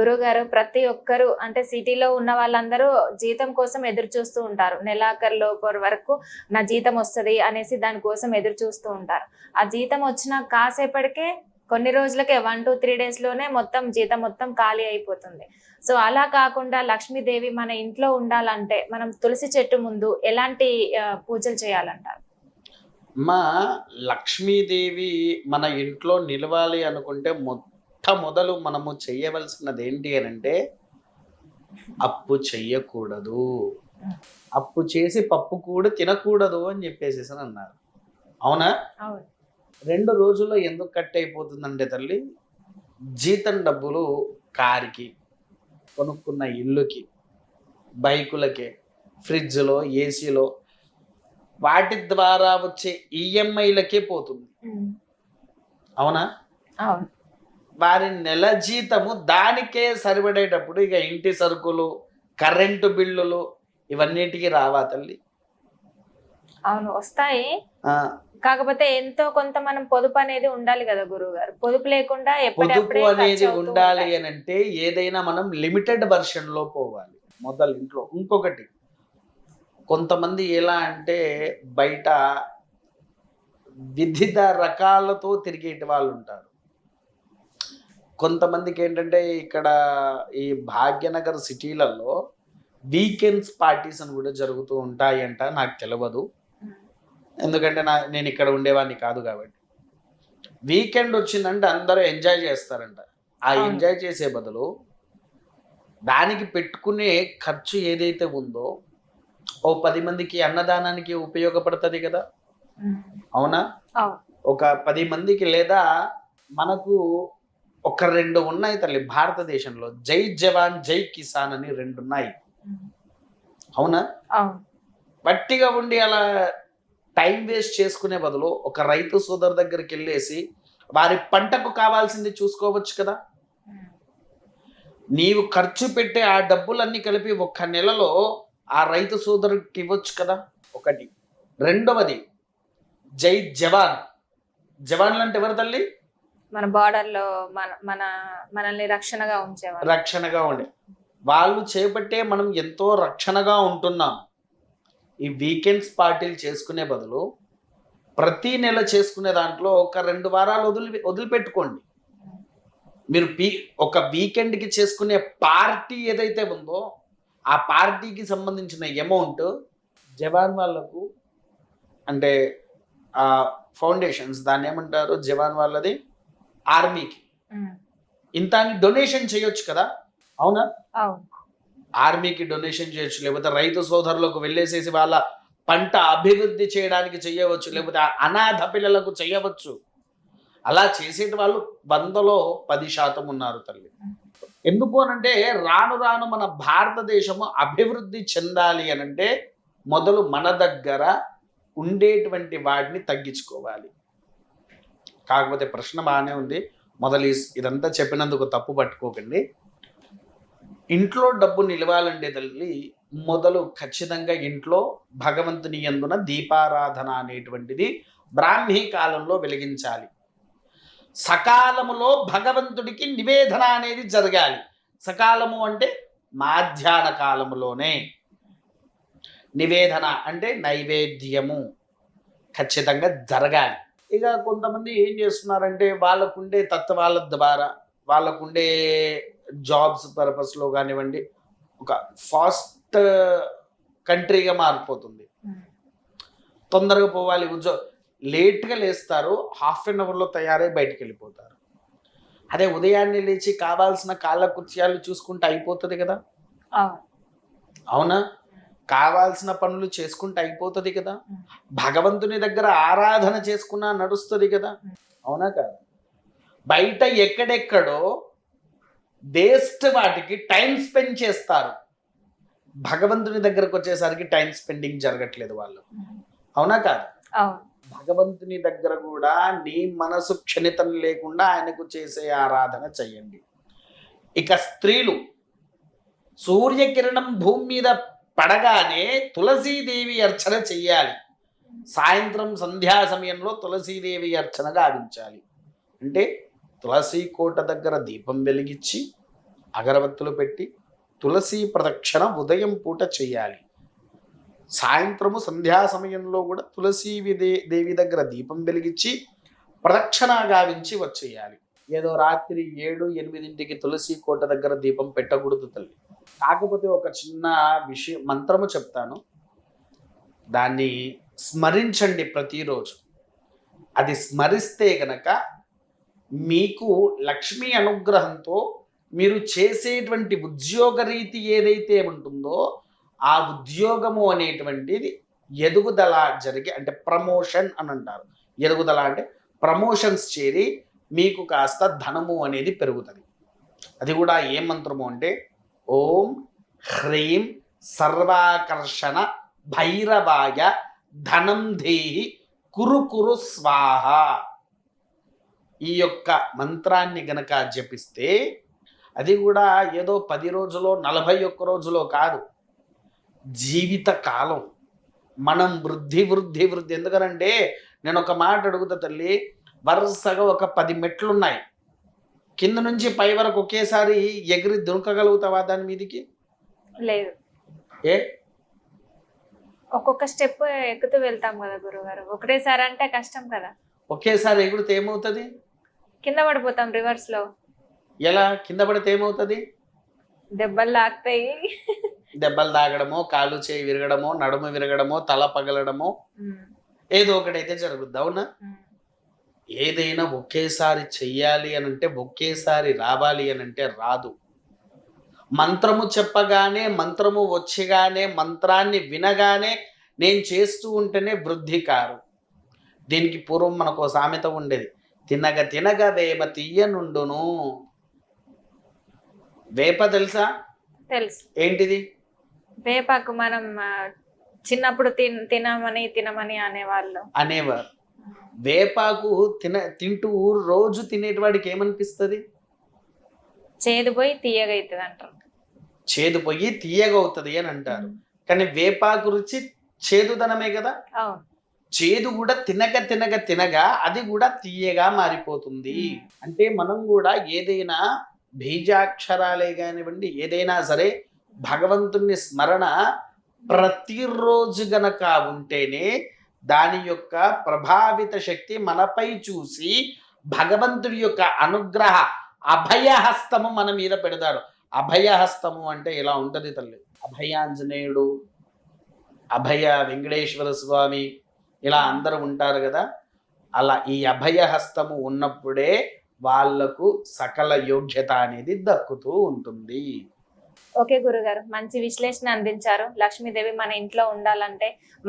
గురుగారు ప్రతి ఒక్కరు అంటే సిటీలో ఉన్న వాళ్ళందరూ జీతం కోసం ఎదురు చూస్తూ ఉంటారు. నెలాఖరులో వరకు నా జీతం వస్తది అనేసి దానికోసం ఎదురు చూస్తూ ఉంటారు. ఆ జీతం వచ్చిన కాసేపటికే కొన్ని రోజులకే వన్ టూ త్రీ డేస్లోనే మొత్తం జీతం మొత్తం ఖాళీ అయిపోతుంది. సో అలా కాకుండా లక్ష్మీదేవి మన ఇంట్లో ఉండాలంటే మనం తులసి చెట్టు ముందు ఎలాంటి పూజలు చేయాలంటారు? మా లక్ష్మీదేవి మన ఇంట్లో నిలవాలి అనుకుంటే మొట్టమొదలు మనము చెయ్యవలసినది ఏంటి అని అంటే అప్పు చెయ్యకూడదు. అప్పు చేసి పప్పు కూడా తినకూడదు అని చెప్పేసి అని అన్నారు. అవునా? రెండు రోజుల్లో ఎందుకు కట్ అయిపోతుందంటే తల్లి జీతం డబ్బులు కారుకి కొనుక్కున్న ఇల్లుకి బైకులకి ఫ్రిడ్జ్లో ఏసీలో వాటి ద్వారా వచ్చే ఈఎంఐలకే పోతుంది. అవునా? అవును. వారి నెల జీతము దానికే సరిపడేటప్పుడు ఇక ఇంటి సరుకులు కరెంటు బిల్లులు ఇవన్నిటికీ రావా తల్లి? అవును వస్తాయి. కాకపోతే ఎంతో కొంత మనం పొదుపు అనేది ఉండాలి కదా గురువు గారు పొదుపు లేకుండా పొదుపు అనేది ఉండాలి. అని అంటే ఏదైనా మనం లిమిటెడ్ వెర్షన్లో పోవాలి. మొదలు ఇంట్లో. ఇంకొకటి కొంతమంది ఎలా అంటే బయట వివిధ రకాలతో తిరిగేటి వాళ్ళు ఉంటారు. కొంతమందికి ఏంటంటే ఇక్కడ ఈ భాగ్యనగర్ సిటీలలో వీకెండ్స్ పార్టీస్ అని కూడా జరుగుతూ ఉంటాయంట నాకు తెలియదు ఎందుకంటే నా నేను ఇక్కడ ఉండేవాడిని కాదు కాబట్టి. వీకెండ్ వచ్చిందంటే అందరూ ఎంజాయ్ చేస్తారంట. ఆ. ఎంజాయ్ చేసే బదులు దానికి పెట్టుకునే ఖర్చు ఏదైతే ఉందో ఓ పది మందికి అన్నదానానికి ఉపయోగపడుతుంది కదా? అవును. ఒక పది మందికి లేదా మనకు ఒక రెండు ఉన్నాయి తల్లి భారతదేశంలో. జై జవాన్ జై కిసాన్ అని రెండు ఉన్నాయి. అవునా? పట్టిగా ఉండి అలా టైం వేస్ట్ చేసుకునే బదులు ఒక రైతు సోదరు దగ్గరికి వెళ్ళేసి వారి పంటకు కావాల్సింది చూసుకోవచ్చు కదా. నీవు ఖర్చు పెట్టే ఆ డబ్బులన్నీ కలిపి ఒక్క నెలలో ఆ రైతు సోదరుడికి ఇవ్వచ్చు కదా? ఒకటి. రెండవది జై జవాన్. జవాన్లు అంటే ఎవరు తల్లి? మన బార్డర్లో మన మన మనల్ని రక్షణగా ఉంచేవారు రక్షణగా ఉండే. వాళ్ళు చేపట్టే మనం ఎంతో రక్షణగా ఉంటున్నాం. ఈ వీకెండ్స్ పార్టీలు చేసుకునే బదులు ప్రతి నెల చేసుకునే దాంట్లో ఒక రెండు వారాలు వదిలి వదిలిపెట్టుకోండి. మీరు పీ ఒక వీకెండ్కి చేసుకునే పార్టీ ఏదైతే ఉందో ఆ పార్టీకి సంబంధించిన అమౌంట్ జవాన్ వాళ్ళకు అంటే ఆ ఫౌండేషన్స్ దాన్ని ఏమంటారు? జవాన్ వాళ్ళది ఆర్మీకి. ఇంత డొనేషన్ చేయొచ్చు కదా? అవునా? ఆర్మీకి డొనేషన్ చేయొచ్చు లేకపోతే రైతు సోదరులకు వెళ్ళేసేసి వాళ్ళ పంట అభివృద్ధి చేయడానికి చేయవచ్చు లేకపోతే అనాథ పిల్లలకు చేయవచ్చు. అలా చేసేటి వాళ్ళు వందలో పది శాతం ఉన్నారు తల్లి. ఎందుకు అనంటే రాను రాను మన భారతదేశము అభివృద్ధి చెందాలి అనంటే మొదలు మన దగ్గర ఉండేటువంటి వాటిని తగ్గించుకోవాలి. కాకపోతే ప్రశ్న బాగానే ఉంది. మొదలు ఇదంతా చెప్పినందుకు తప్పు పట్టుకోకండి. ఇంట్లో డబ్బు నిలవాలంటే తల్లి మొదలు ఖచ్చితంగా ఇంట్లో భగవంతుని ఎందున దీపారాధన అనేటువంటిది బ్రాహ్మీ కాలంలో వెలిగించాలి. సకాలములో భగవంతుడికి నివేదన అనేది జరగాలి. సకాలము అంటే మాధ్యాహ్న కాలములోనే. నివేదన అంటే నైవేద్యము ఖచ్చితంగా జరగాలి. ఇక కొంతమంది ఏం చేస్తున్నారంటే వాళ్ళకుండే తత్వాల ద్వారా వాళ్ళకుండే జాబ్స్ పర్పస్లో కానివ్వండి ఒక ఫాస్ట్ కంట్రీగా మారిపోతుంది. తొందరగా పోవాలి ఉద్యో లేట్గా లేస్తారు హాఫ్ అన్ అవర్లో తయారై బయటికి వెళ్ళిపోతారు అదే ఉదయాన్నే లేచి కావాల్సిన కాళ్ళ కుత్యాలు చూసుకుంటే అయిపోతుంది కదా? అవునా? కావాల్సిన పనులు చేసుకుంటే అయిపోతుంది కదా. భగవంతుని దగ్గర ఆరాధన చేసుకున్నా నడుస్తుంది కదా. అవునా కాదు. బయట ఎక్కడెక్కడో వేస్ట్ వాటికి టైం స్పెండ్ చేస్తారు. భగవంతుని దగ్గరకు వచ్చేసరికి టైం స్పెండింగ్ జరగట్లేదు వాళ్ళు. అవునా కాదు. భగవంతుని దగ్గర కూడా నీ మనసు క్షణితం లేకుండా ఆయనకు చేసే ఆరాధన చెయ్యండి. ఇక స్త్రీలు సూర్యకిరణం భూమి మీద పడగానే తులసీదేవి అర్చన చెయ్యాలి. సాయంత్రం సంధ్యా సమయంలో తులసీదేవి అర్చన గావించాలి. అంటే తులసి కోట దగ్గర దీపం వెలిగించి అగరబత్తులు పెట్టి తులసి ప్రదక్షిణ ఉదయం పూట చేయాలి సాయంత్రము సంధ్యా సమయంలో కూడా తులసీ దేవి దగ్గర దీపం వెలిగించి ప్రదక్షిణ గావించి వచ్చేయాలి. ఏదో రాత్రి ఏడు ఎనిమిదింటికి తులసి కోట దగ్గర దీపం పెట్టకూడదు తల్లి. కాకపోతే ఒక చిన్న విషయం మంత్రము చెప్తాను. దాన్ని స్మరించండి ప్రతిరోజు. అది స్మరిస్తే గనక మీకు లక్ష్మీ అనుగ్రహంతో మీరు చేసేటువంటి ఉద్యోగ రీతి ఏదైతే ఉంటుందో ఆ ఉద్యోగము అనేటువంటిది ఎదుగుదల జరిగి అంటే ప్రమోషన్ అని అంటారు. ఎదుగుదల అంటే ప్రమోషన్స్ చేరి మీకు కాస్త ధనము అనేది పెరుగుతుంది. అది కూడా ఏ మంత్రము అంటే ఓం హ్రీం సర్వాకర్షణ భైరవాయ ధనం దేహి కురు కురు స్వాహ. ఈ యొక్క మంత్రాన్ని గనక జపిస్తే అది కూడా ఏదో పది రోజులో నలభై ఒక్క రోజులో కాదు. జీవిత కాలం. మనం వృద్ధి వృద్ధి వృద్ధి. ఎందుకనంటే నేను ఒక మాట అడుగుతా తల్లి వరుసగా ఒక పది మెట్లు ఉన్నాయి కింద నుంచి పై వరకు ఒకేసారి ఎగిరి దునకగలుగుతావా దాని మీదికి? లేదు. ఏ? ఒక్కొక్క స్టెప్ ఎక్కుతూ వెళ్తాం కదా గురుగారు. ఒకటేసారి అంటే కష్టం కదా. ఒకేసారి ఎగురితే ఏమవుతుంది? కింద పడిపోతాం రివర్స్లో. ఎలా? కింద పడితే ఏమవుతుంది? దెబ్బలు లాగుతాయి దెబ్బలు తాగడమో కాలు చేయి విరగడమో నడుము విరగడమో తల పగలడమో ఏదో ఒకటైతే జరుగుద్ది అవునా. ఏదైనా ఒకేసారి చెయ్యాలి అని అంటే ఒకేసారి రావాలి అని అంటే రాదు. మంత్రము చెప్పగానే మంత్రము వచ్చగానే మంత్రాన్ని వినగానే నేను చేస్తూ ఉంటేనే వృద్ధి కారు. దీనికి పూర్వం మనకు సామెత ఉండేది తినగ తినగ వేమ తీయనుండును వేప తెలుసా? తెలుసు. ఏంటిది? వేపాకు మనం చిన్నప్పుడు తిన్ తినమని తినమని అనేవాళ్ళు. అనేవారు. వేపాకు తిన తింటూ రోజు తినేటివాడికి ఏమనిపిస్తుంది? చేదు పోయి తీయగా అవుతుంది అంటారు. చేదు పొయ్యి తీయగవుతుంది అని అంటారు. కానీ వేపాకు రుచి చేదుదనమే కదా? చేదు కూడా తినగ తినగ తినగా అది కూడా తీయగా మారిపోతుంది. అంటే మనం కూడా ఏదైనా బీజాక్షరాలే కానివ్వండి ఏదైనా సరే భగవంతుని స్మరణ ప్రతిరోజు గనక ఉంటేనే దాని యొక్క ప్రభావిత శక్తి మనపై చూసి భగవంతుడి యొక్క అనుగ్రహ అభయహస్తము మన మీద పెడతాడు అభయహస్తము అంటే ఇలా ఉంటుంది తల్లి. అభయాంజనేయుడు అభయ వెంకటేశ్వర స్వామి ఇలా అందరూ ఉంటారు కదా. అలా ఈ అభయహస్తము ఉన్నప్పుడే వాళ్ళకు సకల యోగ్యత అనేది దక్కుతూ ఉంటుంది. ఓకే గురుగారు మంచి విశ్లేషణ అందించారు. లక్ష్మీదేవి మన ఇంట్లో ఉండాలంటే